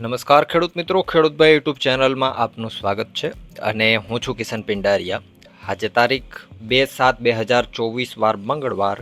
નમસ્કાર ખેડૂત મિત્રો ખેડૂતભાઈ યુટ્યુબ ચેનલમાં આપનું સ્વાગત છે અને હું છું કિશન પિંડારિયા. આજે તારીખ બે સાત બે હજાર ચોવીસ વાર મંગળવાર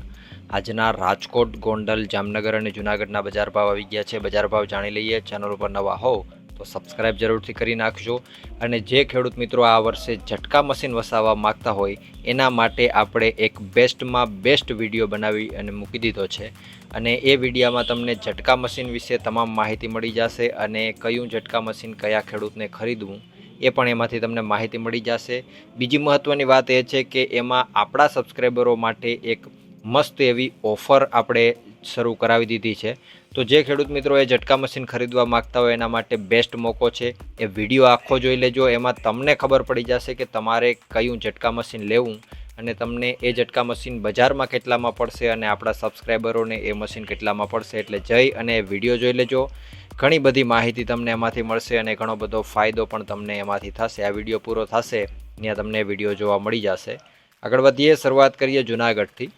આજના રાજકોટ ગોંડલ જામનગર અને જૂનાગઢના બજાર ભાવ આવી ગયા છે. બજાર ભાવ જાણી લઈએ. ચેનલ ઉપર નવા હોવ તો સબસ્ક્રાઇબ જરૂરથી કરી નાખજો. અને જે ખેડૂત મિત્રો આ વર્ષે ઝટકા મશીન વસાવવા માગતા હોય, એના માટે આપણે એક બેસ્ટમાં બેસ્ટ વીડિયો બનાવી અને મૂકી દીધો છે. અને એ વિડીયામાં તમને ઝટકા મશીન વિશે તમામ માહિતી મળી જશે અને કયું ઝટકા મશીન કયા ખેડૂતને ખરીદવું, એ પણ એમાંથી તમને માહિતી મળી જશે. બીજી મહત્ત્વની વાત એ છે કે એમાં આપણા સબસ્ક્રાઈબરો માટે એક મસ્ત એવી ઓફર આપણે શરૂ કરાવી દીધી છે. તો જે ખેડૂત મિત્રો એ ઝટકા મશીન ખરીદવા માગતા હોય એના માટે બેસ્ટ મોકો છે. એ વીડિયો આખો જોઈ લેજો. એમાં તમને ખબર પડી જશે કે તમારે કયું ઝટકા મશીન લેવું અને તમને એ ઝટકા મશીન બજારમાં કેટલામાં પડશે અને આપણા સબસ્ક્રાઈબરોને એ મશીન કેટલામાં પડશે. એટલે જઈ અને વીડિયો જોઈ લેજો. ઘણી બધી માહિતી તમને એમાંથી મળશે અને ઘણો બધો ફાયદો પણ તમને એમાંથી થશે. આ વીડિયો પૂરો થશે. ત્યાં તમને વીડિયો જોવા મળી જશે. આગળ વધીએ. શરૂઆત કરીએ જુનાગઢથી.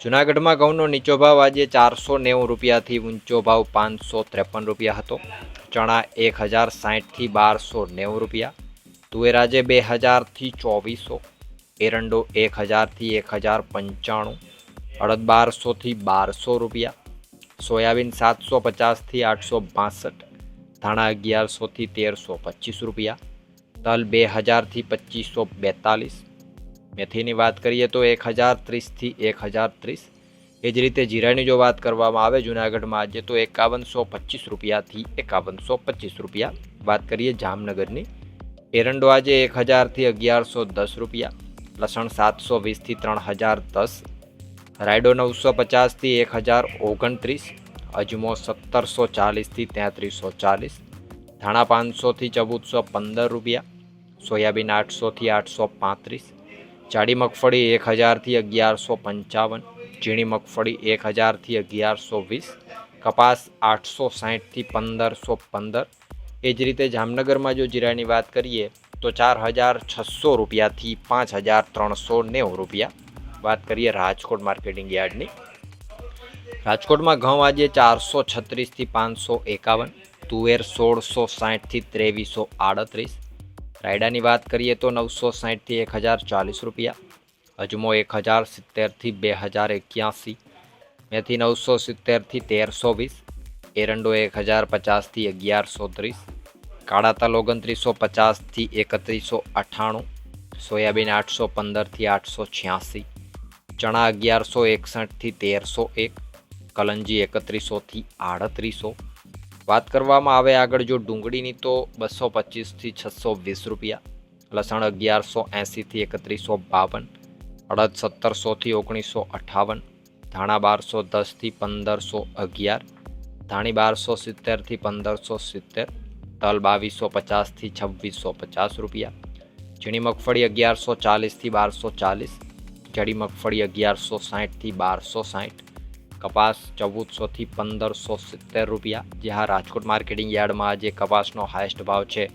જુનાગઢમાં ઘઉંનો નીચો ભાવ આજે ચારસો નેવું રૂપિયાથી ઊંચો ભાવ પાંચસો ત્રેપન રૂપિયા હતો. ચણા એક હજાર સાહીઠથી બારસો નેવું રૂપિયા. તુવેર આજે બે હજારથી ચોવીસો. એરંડો એક હજારથી એક હજાર પંચાણું. અડદ બારસોથી બારસો રૂપિયા. સોયાબીન સાતસો પચાસથી આઠસો બાસઠ. ધાણા અગિયારસોથી તેરસો પચીસ રૂપિયા. તલ બે હજારથી પચીસો બેતાલીસ. મેથીની વાત કરીએ તો એક હજાર ત્રીસથી એક હજાર ત્રીસ. એ જ રીતે જીરાની જો વાત કરવામાં આવે જુનાગઢમાં આજે તો એકાવનસો પચીસ રૂપિયાથી એકાવનસો પચીસ રૂપિયા. વાત કરીએ જામનગરની. એરંડો આજે એક હજારથી અગિયારસો દસ રૂપિયા. લસણ સાતસો વીસથી ત્રણ હજાર દસ. રાયડો નવસો પચાસથી એક હજાર ઓગણત્રીસ. અજમો સત્તરસો ચાલીસથી તેત્રીસો ચાલીસ. ધાણા પાંચસોથી ચૌદસો પંદર રૂપિયા. સોયાબીન આઠસોથી આઠસો પાંત્રીસ. જાડી મગફળી એક હજારથી અગિયારસો પંચાવન, ઝીણી મગફળી એક હજારથી અગિયારસો વીસ, કપાસ આઠસો સાહીઠથી પંદરસો પંદર. એ જ રીતે જામનગરમાં જો જીરાની વાત કરીએ, તો ચાર હજાર છસો રૂપિયાથી પાંચ હજાર ત્રણસો નેવું રૂપિયા. વાત કરીએ રાજકોટ માર્કેટિંગ યાર્ડની. રાજકોટમાં ઘઉં આજે ચારસો છત્રીસથી પાંચસો એકાવન, તુવેર સોળસો સાહીઠથી ત્રેવીસો આડત્રીસ રાયડાની વાત કરીએ તો નવસો સાહીઠથી એક હજાર ચાલીસ રૂપિયા અજમો એક હજાર સિત્તેરથી બે હજાર એક્યાસી, મેથી નવસો સિત્તેરથી તેરસો વીસ, એરંડો એક હજાર પચાસથી અગિયારસો ત્રીસ, કાળા તલ ઓગણત્રીસો પચાસથી એકત્રીસો અઠ્ઠાણું, સોયાબીન આઠસો પંદરથી આઠસો છ્યાસી, ચણા અગિયારસો એકસઠથી તેરસો એક, કલંજી એકત્રીસોથી આડત્રીસો વાત કરવામાં આવે આગળ જો ડુંગળીની તો બસો પચીસથી છસો વીસ રૂપિયા, લસણ અગિયારસો એંસીથી એકત્રીસો બાવન, અડદ સત્તરસોથી ઓગણીસો અઠાવન, ધાણા બારસો દસથી પંદરસો અગિયાર, ધાણી બારસો સિત્તેરથી પંદરસો સિત્તેર, તલ બાવીસો પચાસથી છવ્વીસો પચાસ રૂપિયા, ઝીણી મગફળી અગિયારસો ચાલીસથી બારસો ચાલીસ, જડી મગફળી અગિયારસો સાહીઠથી બારસો સાહીઠ કપાસ ચૌદસોથી પંદરસો સિત્તેર રૂપિયા. જે હા, રાજકોટ માર્કેટિંગ યાર્ડમાં આજે કપાસનો હાઈસ્ટ ભાવ છે.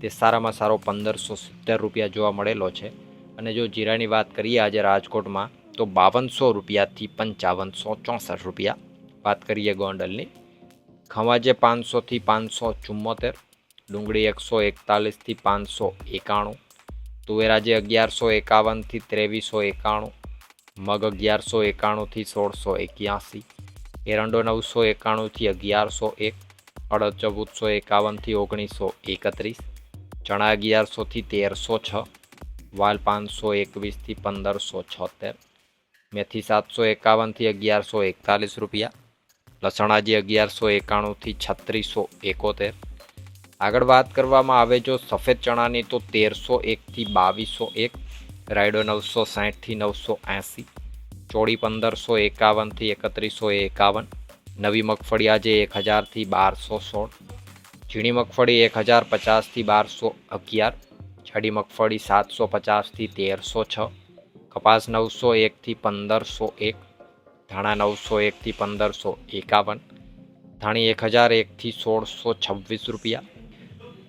તે સારામાં સારો પંદરસો સિત્તેર રૂપિયા જોવા મળેલો છે. અને જો જીરાની વાત કરીએ આજે રાજકોટમાં, તો બાવનસો રૂપિયાથી પંચાવનસો ચોસઠ રૂપિયા. વાત કરીએ ગોંડલની. ખવાજે પાંચસોથી પાંચસો ચુમ્મોતેર. ડુંગળી એકસો એકતાલીસથી પાંચસો એકાણું. તુવેરાજે અગિયારસો એકાવનથી ત્રેવીસો એકાણું. મગ અગિયારસો એકાણુંથી સોળસો એક્યાસી, એરંડો નવસો એકાણુંથી અગિયારસો એક, અડદ ચૌદસો એકાવનથી ઓગણીસો એકત્રીસ, ચણા અગિયારસોથી તેરસો છ, વાલ પાંચસો એકવીસથી પંદરસો છોતેર, મેથી સાતસો એકાવનથી અગિયારસો એકતાલીસ રૂપિયા, લસણાજી અગિયારસો એકાણુંથી છત્રીસો એકોતેર. આગળ વાત કરવામાં આવે જો સફેદ ચણાની તો તેરસો એકથી બાવીસો એક રાયડો નવસો સાહીઠથી નવસો એંસી, ચોળી પંદરસો એકાવનથી એકત્રીસો એકાવન, નવી મગફળી આજે એક હજારથી બારસો સોળ, ઝીણી મગફળી એક હજાર પચાસથી બારસો અગિયાર જાડી મગફળી સાતસો પચાસથી તેરસો છ, કપાસ નવસો એકથી પંદરસો એક, ધાણા નવસો એકથી પંદરસો એકાવન, ધાણી એક હજાર એકથી સોળસો છવ્વીસ રૂપિયા.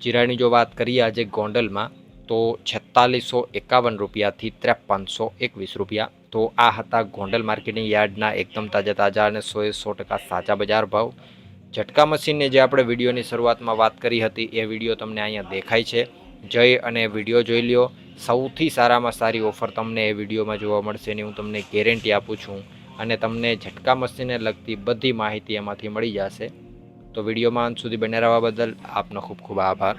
જીરાની જો વાત કરીએ આજે ગોંડલમાં તો છેતાલીસો એકાવન રૂપિયાથી ત્રેપનસો એકવીસ રૂપિયા. તો આ હતા ગોંડલ માર્કેટિંગ યાર્ડના એકદમ તાજા તાજા અને સોએ સો ટકા સાચા બજાર ભાવ. ઝટકા મશીનની જે આપણે વિડીયોની શરૂઆતમાં વાત કરી હતી, એ વીડિયો તમને અહીંયા દેખાય છે. જઈ અને વીડિયો જોઈ લ્યો. સૌથી સારામાં સારી ઓફર તમને એ વિડીયોમાં જોવા મળશે એની હું તમને ગેરંટી આપું છું. અને તમને ઝટકા મશીનને લગતી બધી માહિતી એમાંથી મળી જશે. તો વિડીયોમાં અંત સુધી બને રહેવા બદલ આપનો ખૂબ ખૂબ આભાર.